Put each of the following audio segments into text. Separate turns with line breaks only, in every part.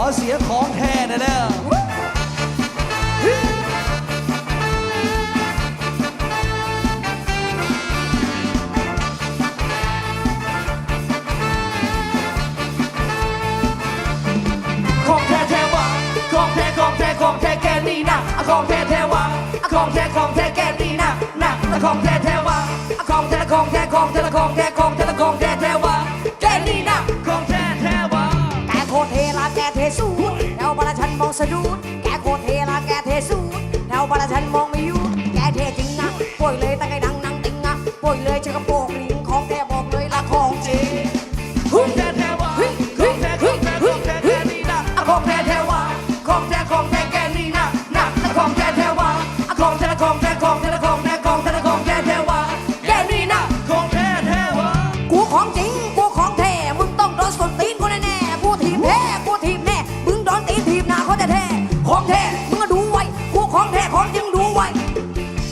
ขอเสียของแท้นะเด้อ
ของแท้แท้วะของแท้ของแท้ของแท้แกนี่นะอะของแท้แท้วะอะของแท้ของ
เทสูดแถวบาลชันมองสะดุด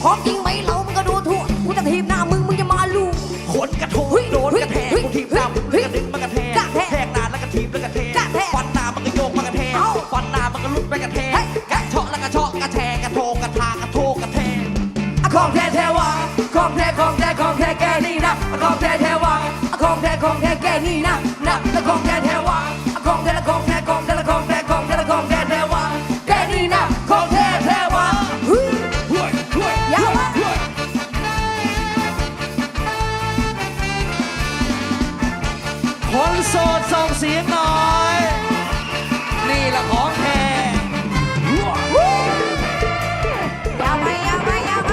ของจริงไหมเรามึงก็ดูทั่วกูจะทีมหน้ามึงมึงจะมาลู
ขนกระทงโดนกระแทกกูทีบซ้ำแล้วก็ดึงมากระแทก
กระแทก
แทกนานแล้วก็ทีบแล้วก็แทก
กระแทก
ฟันหน้ามันก็โยกมากระแทก
เอ้า
ฟันหน้ามันก็ลุดไปกระแทก
เฮ้ย
กระเชาะแล้วก็เชาะกระแทกกระโทกกระทากระโทกกระแทก
อะของแท้แท้วะของแท้ของแท้ของแท้แกนี่นะอะของแท้แท้วะอะของแท้ของแท้แกนี่นะนะละของแท้แท้
คนโสดส่งเสียงหน่อย นี่ละของแท้
ยาวไปยาวไปยาวไป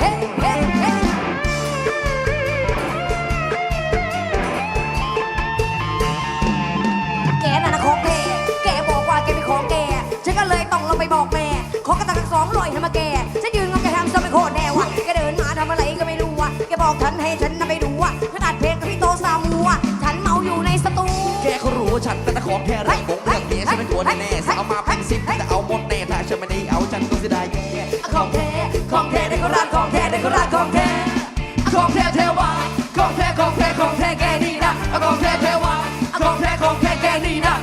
เฮ้เฮ้เฮ้แกน่ะนะของแกแกบอกว่าแกเป็นของแกฉันก็เลยต้องลงไปบอกแม่ขอกระตังสองร้อยให้มาแกฉันยืนงงแกทำซะไม่โคตรแน่วะแกเดินมาทำอะไรก็ไม่รู้วะแกบอกฉันให้ฉันน่ะไปดู
ฉันเป็นตะของแท้เรื่องของเรื่องเมียฉันเป็นตัวแน่ๆสาวมาเป็นสิบจะเอาหมดแน่ถ้าฉันไม่ได้เอาฉันก็เสียดายแย่
ของแท้ของแท้ได้ก็รักของแท้ได้ก็รักของแท้ของแท้แท้วะของแท้ของแท้ของแท้แกนี่นะของแท้แท้วะของแท้ของแท้แกนี่นะ